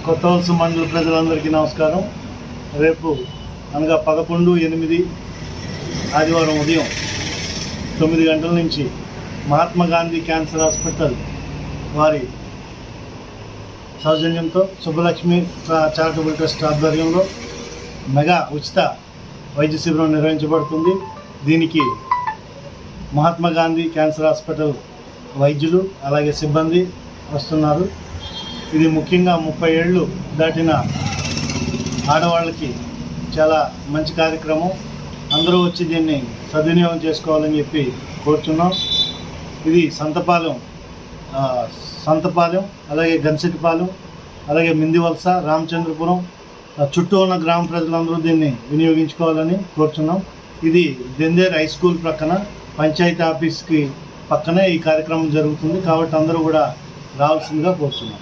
కొత్త వలస మండల ప్రజలందరికీ నమస్కారం. రేపు అనగా పదకొండు ఎనిమిది ఆదివారం ఉదయం తొమ్మిది గంటల నుంచి మహాత్మా గాంధీ క్యాన్సర్ హాస్పిటల్ వారి సౌజన్యంతో సుబ్బలక్ష్మి చారిటబుల్ ట్రస్ట్ ఆధ్వర్యంలో మెగా ఉచిత వైద్య శిబిరం నిర్వహించబడుతుంది. దీనికి మహాత్మా గాంధీ క్యాన్సర్ హాస్పిటల్ వైద్యులు అలాగే సిబ్బంది వస్తున్నారు. ఇది ముఖ్యంగా ముప్పై ఏళ్ళు దాటిన ఆడవాళ్ళకి చాలా మంచి కార్యక్రమం. అందరూ వచ్చి దీన్ని సద్వినియోగం చేసుకోవాలని చెప్పి కోరుచున్నాం. ఇది సంతపాలెం సంతపాలెం అలాగే గన్సిటిపాలెం అలాగే మిందివలస రామచంద్రపురం చుట్టూ ఉన్న గ్రామ ప్రజలందరూ దీన్ని వినియోగించుకోవాలని కోరుచున్నాం. ఇది దెందేర్ హై స్కూల్ ప్రక్కన పంచాయతీ ఆఫీస్కి పక్కనే ఈ కార్యక్రమం జరుగుతుంది. కాబట్టి అందరూ కూడా రావాల్సిందిగా కోరుచున్నాం.